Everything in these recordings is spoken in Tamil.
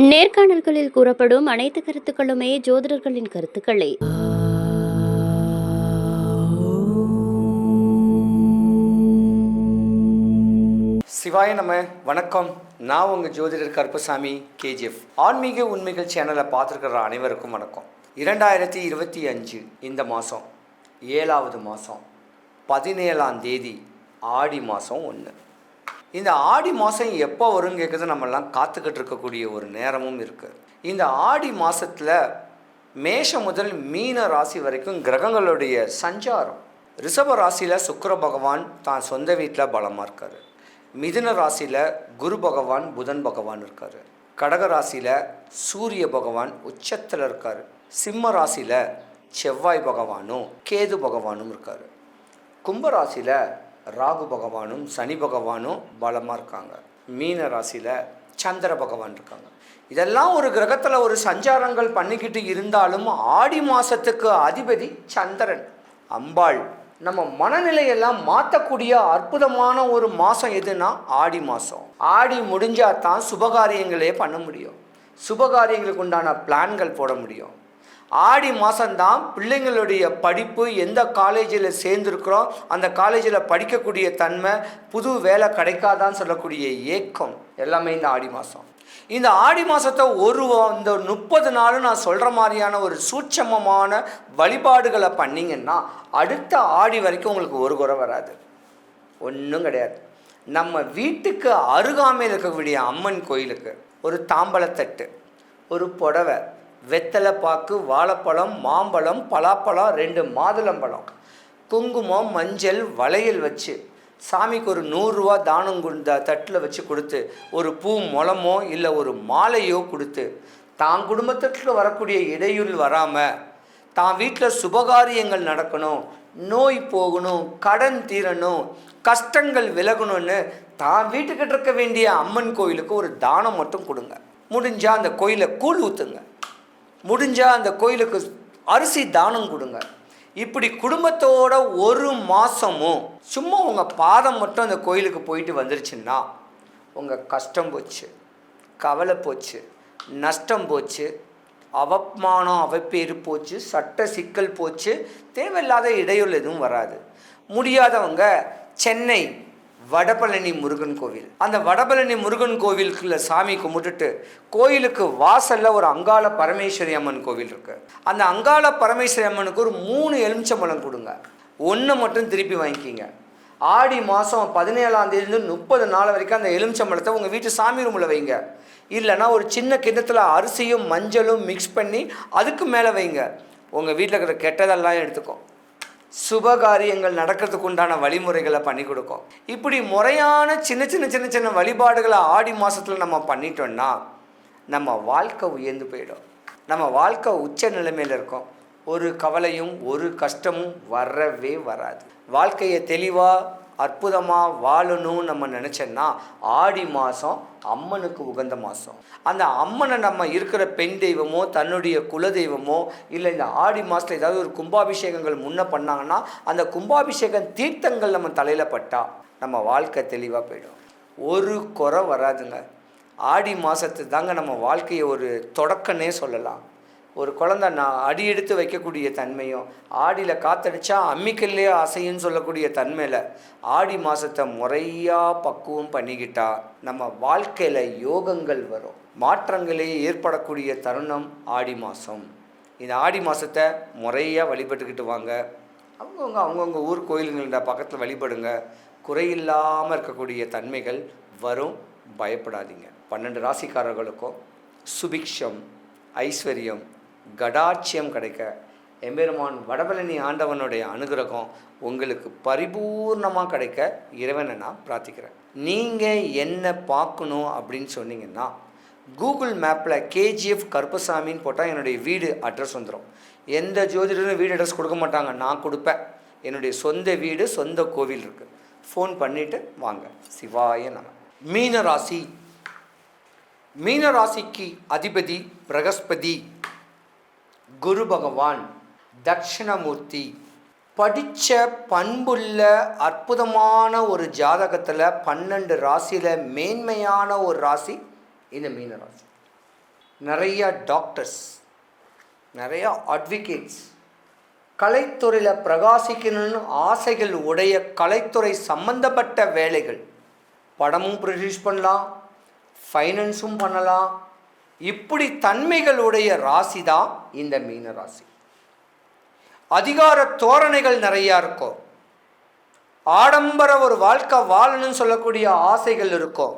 நேர்காணல்களில் கூறப்படும் அனைத்து கருத்துக்களுமே ஜோதிடர்களின் கருத்துக்களே. சிவாய நம்ம வணக்கம். நான் உங்கள் ஜோதிடர் கருப்பசாமி கேஜிஎஃப். ஆன்மீக உண்மைகள் சேனலை பார்த்துருக்கிற அனைவருக்கும் வணக்கம். இரண்டாயிரத்தி இருபத்தி அஞ்சு இந்த மாதம் ஏழாவது மாதம் பதினேழாம் தேதி ஆடி மாதம் ஒன்று இந்த ஆடி மாதம் எப்போ வரும் கேட்குறது நம்மெல்லாம் காத்துக்கிட்டு இருக்கக்கூடிய ஒரு நேரமும் இருக்குது இந்த ஆடி மாதத்தில் மேஷம் முதல் மீன ராசி வரைக்கும் கிரகங்களுடைய சஞ்சாரம். ரிஷப ராசியில் சுக்கர பகவான் தான் சொந்த வீட்டில் பலமாக இருக்கார். மிதுன ராசியில் குரு பகவான் புதன் பகவான் இருக்கார். கடக ராசியில் சூரிய பகவான் உச்சத்தில் இருக்கார். சிம்ம ராசியில் செவ்வாய் பகவானும் கேது பகவானும் இருக்கார். கும்பராசியில் ராகு பகவானும் சனி பகவானும் பலமாக இருக்காங்க. மீன ராசியில் சந்திர பகவான் இருக்காங்க. இதெல்லாம் ஒரு கிரகத்தில் ஒரு சஞ்சாரங்கள் பண்ணிக்கிட்டு இருந்தாலும் ஆடி மாதத்துக்கு அதிபதி சந்திரன். அம்பாள். நம்ம மனநிலையெல்லாம் மாற்றக்கூடிய அற்புதமான ஒரு மாதம் எதுனா ஆடி மாதம் ஆடி முடிஞ்சால் தான் சுபகாரியங்களே பண்ண முடியும். சுபகாரியங்களுக்கு உண்டான பிளான்கள் போட முடியும். ஆடி மாதம்தான் பிள்ளைங்களுடைய படிப்பு எந்த காலேஜில் சேர்ந்துருக்குறோம் அந்த காலேஜில் படிக்கக்கூடிய தன்மை புது வேலை கிடைக்காதான்னு சொல்லக்கூடிய ஏக்கம் எல்லாமே இந்த ஆடி மாதம் இந்த ஆடி மாதத்தை ஒரு இந்த முப்பது நாளும் நான் சொல்கிற மாதிரியான ஒரு சூட்சமமான வழிபாடுகளை பண்ணிங்கன்னா அடுத்த ஆடி வரைக்கும் உங்களுக்கு ஒரு குறை வராது. ஒன்றும் கிடையாது. நம்ம வீட்டுக்கு அருகாமையில் இருக்கக்கூடிய அம்மன் கோயிலுக்கு ஒரு தாம்பலத்தட்டு ஒரு புடவை வெத்தலை பாக்கு வாழைப்பழம் மாம்பழம் பலாப்பழம் ரெண்டு மாதுளம்பழம் குங்குமம் மஞ்சள் வளையல் வச்சு சாமிக்கு ஒரு நூறுரூவா தானம் குண்ட தட்டில் வச்சு கொடுத்து ஒரு பூ முளமோ இல்லை ஒரு மாலையோ கொடுத்து தான் குடும்பத்திற்கு வரக்கூடிய இடையூறு வராமல் தான் வீட்டில் சுபகாரியங்கள் நடக்கணும் நோய் போகணும் கடன் தீரணும் கஷ்டங்கள் விலகணும்னு தான் வீட்டுக்கிட்ட இருக்க வேண்டிய அம்மன் கோயிலுக்கு ஒரு தானம் மட்டும் கொடுங்க. முடிஞ்சால் அந்த கோயிலை கூழ் ஊற்றுங்க முடிஞ்சால் அந்த கோயிலுக்கு அரிசி தானம் கொடுங்க. இப்படி குடும்பத்தோட ஒரு மாதமும் சும்மா உங்கள் பாதம் மட்டும் அந்த கோயிலுக்கு போயிட்டு வந்துருச்சுன்னா உங்கள் கஷ்டம் போச்சு கவலை போச்சு நஷ்டம் போச்சு அவமானம் அவப்பேறு போச்சு சட்ட சிக்கல் போச்சு தேவையில்லாத இடையூறு எதுவும் வராது. முடியாதவங்க சென்னை வடபழனி முருகன் கோவில். அந்த வடபழனி முருகன் கோவிலுக்குள்ள சாமி கும்பிட்டுட்டு கோயிலுக்கு வாசல்ல ஒரு அங்காள பரமேஸ்வரி அம்மன் கோவில் இருக்கு. அந்த அங்காள பரமேஸ்வரி அம்மனுக்கு ஒரு மூணு எலுமிச்சம்பழம் கொடுங்க. ஒன்று மட்டும் திருப்பி வாங்கிக்கிங்க. ஆடி மாதம் பதினேழாம் தேதியிலிருந்து முப்பது நாள் வரைக்கும் அந்த எலுமிச்சம்பழத்தை உங்கள் வீட்டு சாமி ரூமில் வைங்க. இல்லைன்னா ஒரு சின்ன கிண்ணத்தில் அரிசியும் மஞ்சளும் மிக்ஸ் பண்ணி அதுக்கு மேலே வைங்க. உங்கள் வீட்டில் இருக்கிற கெட்டதெல்லாம் எடுத்துக்கும் சுபகாரியங்கள் நடக்கிறதுக்கு உண்டான வழிமுறைகளை பண்ணி கொடுக்கும். இப்படி முறையான சின்ன சின்ன சின்ன சின்ன வழிபாடுகளை ஆடி மாதத்தில் நம்ம பண்ணிட்டோம்னா நம்ம வாழ்க்கை உயர்ந்து போயிடும். நம்ம வாழ்க்கை உச்ச நிலைமையில் இருக்கும். ஒரு கவலையும் ஒரு கஷ்டமும் வரவே வராது. வாழ்க்கையை தெளிவாக அற்புதமாக வாழணும்னு நம்ம நினச்சோன்னா ஆடி மாதம் அம்மனுக்கு உகந்த மாதம் அந்த அம்மனை நம்ம இருக்கிற பெண் தெய்வமோ தன்னுடைய குல தெய்வமோ இல்லை இந்த ஆடி மாதத்தில் ஏதாவது ஒரு கும்பாபிஷேகங்கள் முன்ன பண்ணாங்கன்னா அந்த கும்பாபிஷேகம் தீர்த்தங்கள் நம்ம தலையில் பட்டால் நம்ம வாழ்க்கை தெளிவாக போயிடும். ஒரு குறை வராதுங்க. ஆடி மாதத்து தாங்க நம்ம வாழ்க்கையை ஒரு தொடக்கன்னே சொல்லலாம். ஒரு குழந்தை நான் அடி எடுத்து வைக்கக்கூடிய தன்மையும் ஆடியில் காத்தடிச்சா அம்மிக்கல்லே அசைன்னு சொல்லக்கூடிய தன்மையில் ஆடி மாதத்தை முறையாக பக்குவம் பண்ணிக்கிட்டா நம்ம வாழ்க்கையில் யோகங்கள் வரும். மாற்றங்களே ஏற்படக்கூடிய தருணம் ஆடி மாதம் இந்த ஆடி மாதத்தை முறையாக வழிபட்டுக்கிட்டு வாங்க அவங்கவுங்க அவங்கவுங்க ஊர் கோயிலுங்கள்ட பக்கத்தில் வழிபடுங்க. குறையில்லாமல் இருக்கக்கூடிய தன்மைகள் வரும். பயப்படாதீங்க. பன்னெண்டு ராசிக்காரர்களுக்கும் சுபிக்ஷம் ஐஸ்வர்யம் கடாட்சியம் கிடைக்க. எம்பெருமான் வடபழனி ஆண்டவனுடைய அனுகிரகம் உங்களுக்கு பரிபூர்ணமாக கிடைக்க இறைவனை நான் பிரார்த்திக்கிறேன். நீங்கள் என்ன பார்க்கணும் அப்படின்னு சொன்னீங்கன்னா கூகுள் மேப்பில் கேஜிஎஃப் கருப்பசாமின்னு போட்டால் என்னுடைய வீடு அட்ரஸ் வந்துடும் எந்த ஜோதிடரும் வீடு அட்ரஸ் கொடுக்க மாட்டாங்க. நான் கொடுப்பேன். என்னுடைய சொந்த வீடு சொந்த கோவில் இருக்குது ஃபோன் பண்ணிவிட்டு வாங்க. சிவாய நம. மீன ராசி மீன ராசிக்கு அதிபதி பிரகஸ்பதி. குரு பகவான் தட்சிணமூர்த்தி படித்த பண்புள்ள அற்புதமான ஒரு ஜாதகத்தில் பன்னெண்டு ராசியில் மேன்மையான ஒரு ராசி இந்த மீன ராசி. நிறைய டாக்டர்ஸ் நிறையா அட்வொகேட்ஸ் கலைத்துறையில் பிரகாசிக்கணும்னு ஆசைகள் உடைய கலைத்துறை சம்பந்தப்பட்ட வேலைகள். படமும் ப்ரொடியூஸ் பண்ணலாம் ஃபைனான்ஸும் பண்ணலாம் இப்படி தன்மைகளுடைய ராசி தான் இந்த மீன ராசி. அதிகார தோரணைகள் நிறையா இருக்கும். ஆடம்பர ஒரு வாழ்க்கை வாழணும்னு சொல்லக்கூடிய ஆசைகள் இருக்கும்.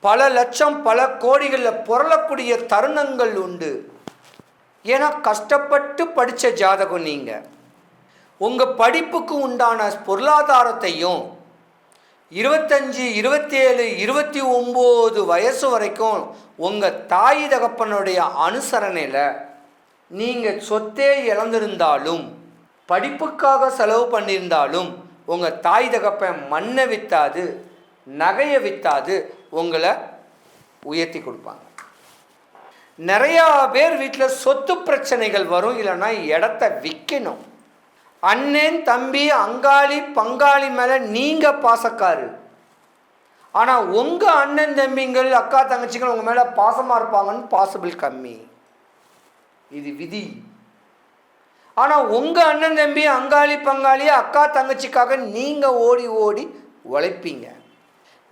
பல லட்சம் பல கோடிகளில் புரளக்கூடிய தருணங்கள் உண்டு. ஏன்னா கஷ்டப்பட்டு படித்த ஜாதகம் நீங்கள் உங்கள் படிப்புக்கு உண்டான பொருளாதாரத்தையும் இருபத்தஞ்சி இருபத்தேழு இருபத்தி ஒம்பது வயசு வரைக்கும் உங்கள் தாய் தகப்பனுடைய அனுசரணையில் நீங்கள் சொத்தே இழந்திருந்தாலும் படிப்புக்காக செலவு பண்ணியிருந்தாலும் உங்கள் தாய் தகப்பன் மண்ணை விற்றாது நகையை விற்றாது உங்களை உயர்த்தி கொடுப்பாங்க. நிறையா பேர் வீட்டில் சொத்து பிரச்சனைகள் வரும் இல்லைன்னா இடத்த விற்கணும் அண்ணன் தம்பி அங்காளி பங்காளி மேலே நீங்கள் பாசக்காரு. ஆனால் உங்கள் அண்ணன் தம்பிங்கள் அக்கா தங்கச்சிகள் உங்கள் மேலே பாசமாக இருப்பாங்கன்னு பாசிபிள் கம்மி. இது விதி. ஆனால் உங்கள் அண்ணன் தம்பி அங்காளி பங்காளி அக்கா தங்கச்சிக்காக நீங்கள் ஓடி ஓடி உழைப்பீங்க.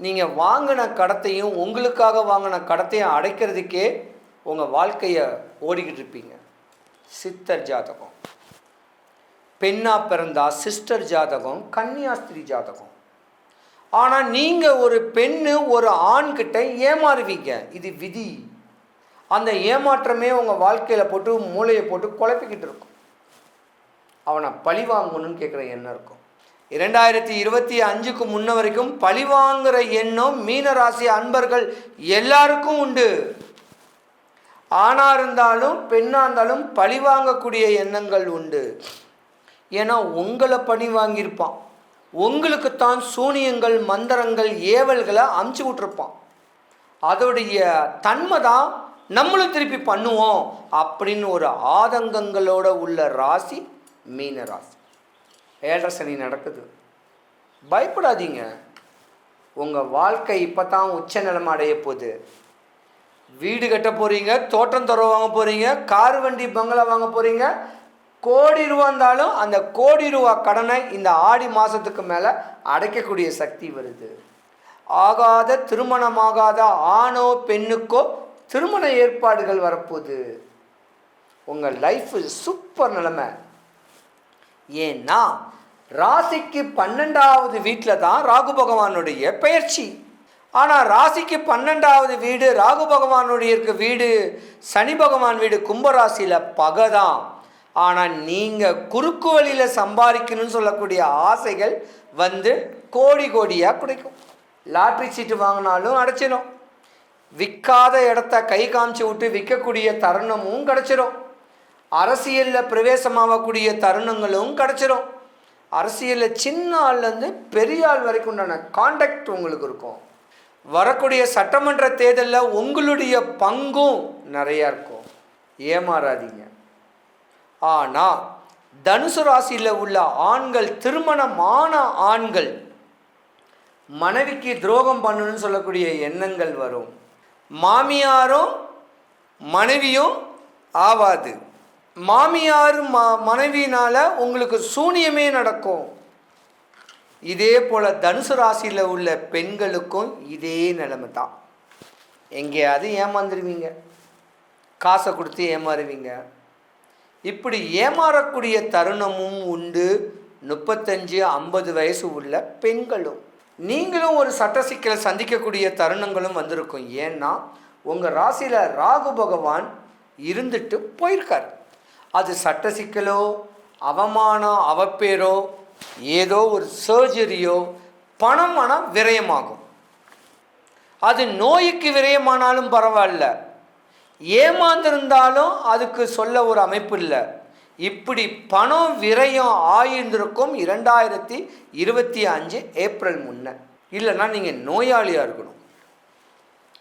நீங்கள் வாங்கின கடத்தையும் உங்களுக்காக வாங்கின கடத்தையும் அடைக்கிறதுக்கே உங்கள் வாழ்க்கையை ஓடிக்கிட்டு இருப்பீங்க. சித்தர் ஜாதகம். பெண்ணா பிறந்தா சிஸ்டர் ஜாதகம் கன்னியாஸ்திரி ஜாதகம். ஆனால் நீங்கள் ஒரு பெண்ணு ஒரு ஆண்கிட்ட ஏமாறுவீங்க. இது விதி. அந்த ஏமாற்றமே உங்கள் வாழ்க்கையில் போட்டு மூளையை போட்டு குழப்பிக்கிட்டு இருக்கும். அவனை பழி வாங்கணும்னு கேட்குற எண்ணம் இருக்கும். இரண்டாயிரத்தி இருபத்தி அஞ்சுக்கு முன்ன வரைக்கும் பழி வாங்குகிற எண்ணம் மீனராசி அன்பர்கள் எல்லாருக்கும் உண்டு. ஆணாக இருந்தாலும் பெண்ணாக இருந்தாலும் பழி வாங்கக்கூடிய எண்ணங்கள் உண்டு. ஏன்னா உங்களை பழி வாங்கியிருப்பான். உங்களுக்குத்தான் சூனியங்கள் மந்திரங்கள் ஏவல்களை அமுச்சு விட்ருப்பான் அதோடைய தன்மை தான் நம்மளும் திருப்பி பண்ணுவோம் அப்படின்னு ஒரு ஆதங்கங்களோட உள்ள ராசி மீன ராசி. ஏழரை சனி நடக்குது. பயப்படாதீங்க. உங்கள் வாழ்க்கை இப்போ தான் உச்ச நிலைமை அடைய போகுது. வீடு கட்ட போகிறீங்க தோட்டம் துறை வாங்க போகிறீங்க கார் வண்டி பங்களா வாங்க போகிறீங்க கோடி ரூபா இருந்தாலும் அந்த கோடி ரூபா கடனை இந்த ஆடி மாதத்துக்கு மேலே அடைக்கக்கூடிய சக்தி வருது. ஆகாத திருமணமாகாத ஆணோ பெண்ணுக்கோ திருமண ஏற்பாடுகள் வரப்போகுது. உங்கள் லைஃப் சூப்பர் நிலைமை. ஏன்னா ராசிக்கு பன்னெண்டாவது வீட்டில் தான் ராகு பகவானுடைய பயிற்சி ஆனால் ராசிக்கு பன்னெண்டாவது வீடு ராகு பகவானுடைய இருக்க வீடு சனி பகவான் வீடு கும்பராசியில் பகை தான். ஆனால் நீங்கள் குறுக்கு வழியில் சம்பாதிக்கணும்னு சொல்லக்கூடிய ஆசைகள் வந்து கோடி கோடியாக கிடைக்கும் லாட்ரி சீட்டு வாங்கினாலும் அடைச்சிடும் விற்காத இடத்த கை காமிச்சு விட்டு விற்கக்கூடிய தருணமும் கிடச்சிரும். அரசியலில் பிரவேசமாகக்கூடிய தருணங்களும் கிடச்சிரும். அரசியலில் சின்ன ஆள்லேருந்து பெரிய ஆள் வரைக்கும் உண்டான காண்டாக்ட் உங்களுக்கு இருக்கும். வரக்கூடிய சட்டமன்ற தேர்தலில் உங்களுடைய பங்கும் நிறையா இருக்கும். ஏமாறாதீங்க. ஆனால் தனுசு ராசியில் உள்ள ஆண்கள் திருமணமான ஆண்கள் மனைவிக்கு துரோகம் பண்ணணும்னு சொல்லக்கூடிய எண்ணங்கள் வரும். மாமியாரும் மனைவியும் ஆவாது. மாமியார் ம மனைவியினால் உங்களுக்கு சூனியமே நடக்கும். இதே போல் தனுசு ராசியில் உள்ள பெண்களுக்கும் இதே நிலைமை தான் எங்கேயாவது ஏமாந்துருவீங்க. காசை கொடுத்து ஏமாறுவீங்க. இப்படி ஏமாறக்கூடிய தருணமும் உண்டு. முப்பத்தஞ்சு ஐம்பது வயசு உள்ள பெண்களும். நீங்களும் ஒரு சட்ட சிக்கலை சந்திக்கக்கூடிய தருணங்களும் வந்திருக்கும். ஏன்னா உங்கள் ராசியில் ராகு பகவான் இருந்துட்டு போயிருக்கார். அது சட்ட சிக்கலோ அவமானம் அவப்பேரோ ஏதோ ஒரு சர்ஜரியோ பணம் ஆனால் விரயமாகும். அது நோய்க்கு விரயமானாலும் பரவாயில்ல. ஏமாந்திருந்தாலும் அதுக்கு சொல்ல ஒரு அமைப்பு இல்லை. இப்படி பணம் விரயம் ஆயிருந்திருக்கும் இரண்டாயிரத்தி இருபத்தி அஞ்சு ஏப்ரல் முன்ன. இல்லைன்னா நீங்கள் நோயாளியாக இருக்கணும்.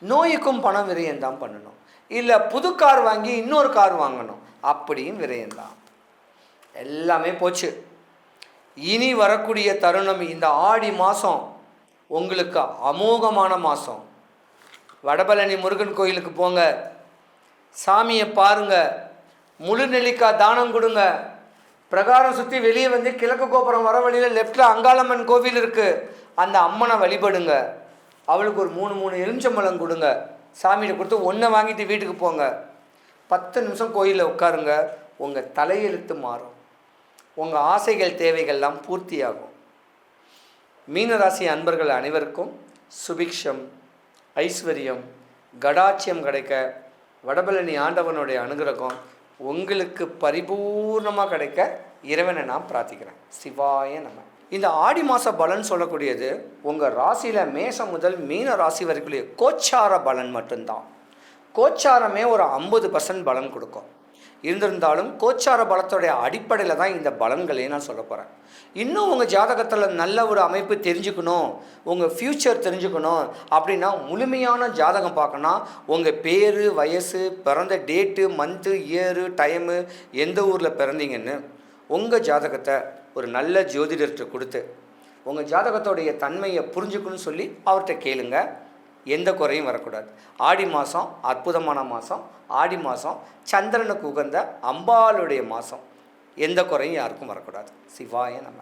நோய்க்கும் பணம் விரயம் தான் பண்ணணும். இல்லை புது கார் வாங்கி இன்னொரு கார் வாங்கணும். அப்படியும் விரயம்தான் எல்லாமே போச்சு. இனி வரக்கூடிய தருணம் இந்த ஆடி மாதம் உங்களுக்கு அமோகமான மாதம் வடபழனி முருகன் கோயிலுக்கு போங்க. சாமியை பாருங்க. முழு நெல்லிக்காய் தானம் கொடுங்க. பிரகாரம் சுற்றி வெளியே வந்து கிழக்கு கோபுரம் வர வழியில் லெஃப்டில் அங்காளம்மன் கோவில் இருக்குது அந்த அம்மனை வழிபடுங்க. அவளுக்கு ஒரு மூணு மூணு எலுமிச்சம்பழம் கொடுங்க. சாமிகிட்ட கொடுத்து ஒன்றை வாங்கிட்டு வீட்டுக்கு போங்க. பத்து நிமிஷம் கோயிலில் உட்காருங்க. உங்கள் தலையெழுத்து மாறும். உங்கள் ஆசைகள் தேவைகள்லாம் பூர்த்தியாகும். மீனராசி அன்பர்கள் அனைவருக்கும் சுபிக்ஷம் ஐஸ்வர்யம் கடாட்சியம் கிடைக்க வடபழனி ஆண்டவனுடைய அனுகிரகம் உங்களுக்கு பரிபூர்ணமாக கிடைக்க இறைவனை நான் பிரார்த்திக்கிறேன். சிவாய நம்ம இந்த ஆடி மாத பலன் சொல்லக்கூடியது உங்கள் ராசியில் மேசம் முதல் மீன ராசி வரைக்குள்ள கோச்சார பலன் மட்டும்தான். கோச்சாரமே ஒரு ஐம்பது பர்சன்ட் பலன் கொடுக்கும். இருந்திருந்தாலும் கோச்சார பலத்தோடைய அடிப்படையில் தான் இந்த பலன்களையும் நான் சொல்ல போகிறேன் இன்னும் உங்கள் ஜாதகத்தில் நல்ல ஒரு அமைப்பு தெரிஞ்சுக்கணும் உங்கள் ஃப்யூச்சர் தெரிஞ்சுக்கணும் அப்படின்னா முழுமையான ஜாதகம் பார்க்கணும் உங்கள் பேர் வயசு பிறந்த டேட்டு மந்த்து இயரு டைமு எந்த ஊரில் பிறந்தீங்கன்னு உங்கள் ஜாதகத்தை ஒரு நல்ல ஜோதிடர்கிட்ட கொடுத்து உங்கள் ஜாதகத்தோடைய தன்மையை புரிஞ்சுக்கணும்னு சொல்லி அவர்கிட்ட கேளுங்கள் எந்த குறையும் வரக்கூடாது. ஆடி மாதம் அற்புதமான மாதம் ஆடி மாதம் சந்திரனுக்கு உகந்த அம்பாளுடைய மாதம் எந்த குறையும் யாருக்கும் வரக்கூடாது. சிவாய நம்ம